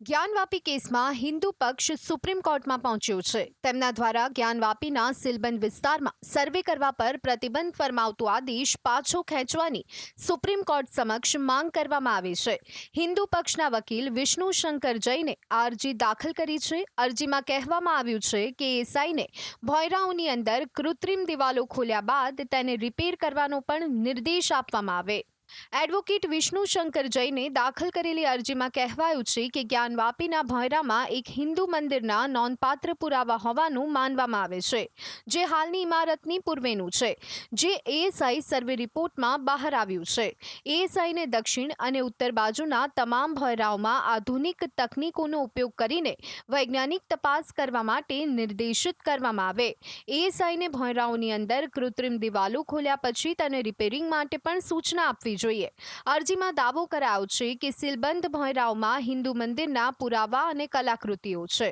જ્ઞાનવાપી કેસમાં હિન્દુ પક્ષ સુપ્રીમ કોર્ટમાં પહોંચ્યો છે. તેમના દ્વારા જ્ઞાનવાપીના સિલબંધ વિસ્તારમાં સર્વે કરવા પર પ્રતિબંધ ફરમાવતો આદેશ પાછો ખેંચવાની સુપ્રીમ કોર્ટ સમક્ષ માંગ કરવામાં આવી છે. હિન્દુ પક્ષના વકીલ વિષ્ણુ શંકર જૈને અરજી દાખલ કરી છે. અરજીમાં કહેવામાં આવ્યું છે કે એસઆઈને ભોયરાઓની અંદર કૃત્રિમ દિવાલો ખોલ્યા બાદ તેને રિપેર કરવાનો પણ નિર્દેશ આપવામાં આવે. એડવોકેટ વિષ્ણુ શંકર જૈને દાખલ કરેલી અરજીમાં કહેવાયું છે કે જ્ઞાનવાપીના ભોયરામાં એક હિન્દુ મંદિરના નોંધપાત્ર પુરાવા હોવાનું માનવામાં આવે છે, જે હાલની ઇમારતની પૂર્વેનું છે, જે એએસઆઈ સર્વે રિપોર્ટમાં બહાર આવ્યું છે. એએસઆઈને દક્ષિણ અને ઉત્તર બાજુના તમામ ભોયરાઓમાં આધુનિક તકનીકોનો ઉપયોગ કરીને વૈજ્ઞાનિક તપાસ કરવા માટે નિર્દેશિત કરવામાં આવે. એએસઆઈને ભોયરાઓની અંદર કૃત્રિમ દિવાલો ખોલ્યા પછી તેને રિપેરિંગ માટે પણ સૂચના આપવી જોઈએ. અરજીમાં દાવો કરાયો છે કે સીલબંધ ભોયરાઓમાં હિન્દુ મંદિરના પુરાવા અને કલાકૃતિઓ છે.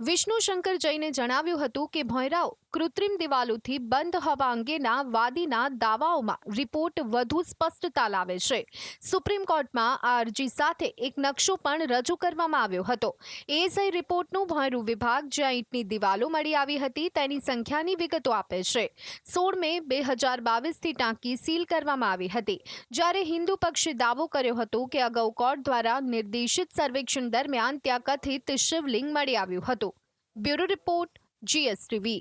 વિષ્ણુ શંકર જૈને જણાવ્યું હતું કે ભોંયરાઓ કૃત્રિમ દિવાલોથી બંધ હોવા અંગેના વાદીના દાવાઓમાં રિપોર્ટ વધુ સ્પષ્ટતા લાવે છે. સુપ્રીમ કોર્ટમાં આ અરજી સાથે એક નકશો પણ રજૂ કરવામાં આવ્યો હતો. એએસઆઈ રિપોર્ટનું ભોંયરું વિભાગ જ્યાં ઈંટની દિવાલો મળી આવી હતી, તેની સંખ્યાની વિગતો આપે છે. સોળ મે બે હજાર બાવીસથી ટાંકી સીલ કરવામાં આવી હતી. જ્યારે હિન્દુ પક્ષે દાવો કર્યો હતો કે, અગાઉ કોર્ટ દ્વારા નિર્દેશિત સર્વેક્ષણ દરમિયાન ત્યાં કથિત શિવલિંગ મળી આવ્યું હતું બ્યુરો રિપોર્ટ જીએસટીવી